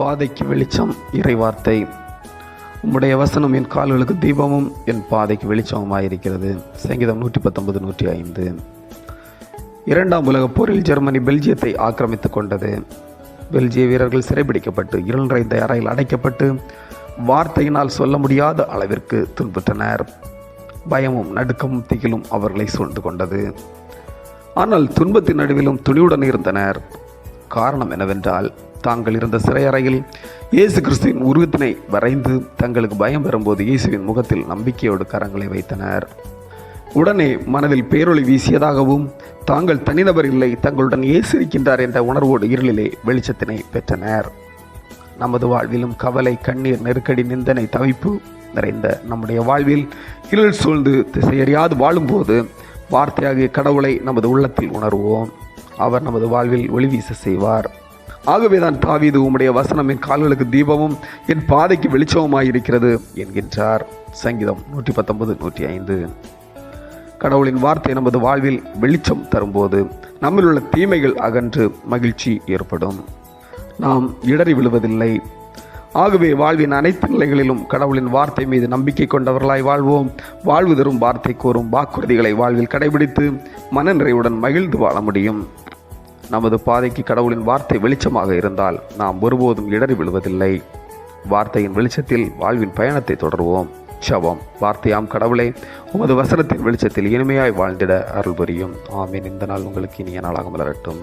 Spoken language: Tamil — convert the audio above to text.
பாதைக்கு வெளிச்சம் இறைவார்த்தை. உம்முடைய வசனம் என் கால்களுக்கு தீபமும் என் பாதைக்கு வெளிச்சமுமாயிருக்கிறது. சங்கீதம் நூற்றி பத்தொன்பது நூற்றி ஐந்து இரண்டாம் உலகப் போரில் ஜெர்மனி பெல்ஜியத்தை ஆக்கிரமித்துக் கொண்டது. பெல்ஜிய வீரர்கள் சிறைபிடிக்கப்பட்டு இருள் நிறைந்த அறையில் அடைக்கப்பட்டு வார்த்தையினால் சொல்ல முடியாத அளவிற்கு துன்புற்றனர். பயமும் நடுக்கமும் திகிலும் அவர்களை சூழ்ந்து கொண்டது. ஆனால் துன்பத்தின் நடுவிலும் துணிவுடன் இருந்தனர். காரணம் என்னவென்றால் தாங்கள் இருந்த சிறையறையில் இயேசு கிறிஸ்துவின் உருவத்தினை வரைந்து தங்களுக்கு பயம் பெறும்போது இயேசுவின் முகத்தில் நம்பிக்கையோடு கரங்களை வைத்தனர். உடனே மனதில் பேரொளி வீசியதாகவும் தாங்கள் தனிநபர் இல்லை தங்களுடன் இயேசு இருக்கின்றார் என்ற உணர்வோடு இருளிலே வெளிச்சத்தினை பெற்றனர். நமது வாழ்விலும் கவலை கண்ணீர் நெருக்கடி நிந்தனை தவிப்பு நிறைந்த நம்முடைய வாழ்வில் இருள் சூழ்ந்து திசையறியாது வாழும்போது வார்த்தையாகிய கடவுளை நமது உள்ளத்தில் உணர்வோம். அவர் நமது வாழ்வில் ஒளி வீச செய்வார். ஆகவேதான் தாவீது உம்முடைய வசனம் என் கால்களுக்கு தீபமும் என் பாதைக்கு வெளிச்சமுமாயிருக்கிறது என்கின்றார். சங்கீதம் நூற்றி பத்தொன்பது நூற்றி ஐந்து கடவுளின் வார்த்தை நமது வாழ்வில் வெளிச்சம் தரும்போது நம்மில் உள்ள தீமைகள் அகன்று மகிழ்ச்சி ஏற்படும். நாம் இடறி விழுவதில்லை. ஆகவே வாழ்வின் அனைத்து நிலைகளிலும் கடவுளின் வார்த்தை மீது நம்பிக்கை கொண்டவர்களாய் வாழ்வோம். வாழ்வு தரும் வார்த்தை கூறும் வாக்குறுதிகளை வாழ்வில் கடைபிடித்து மனநிறைவுடன் மகிழ்ந்து வாழ முடியும். நமது பாதைக்கு கடவுளின் வார்த்தை வெளிச்சமாக இருந்தால் நாம் ஒருபோதும் இடறி விழுவதில்லை. வார்த்தையின் வெளிச்சத்தில் வாழ்வின் பயணத்தை தொடர்வோம். சவம் வார்த்தையாம் கடவுளே உமது வசனத்தின் வெளிச்சத்தில் இனிமையாய் வாழ்ந்திட அருள் புரியும். ஆமீன். இந்த நாள் உங்களுக்கு இனிய நாளாக மலரட்டும்.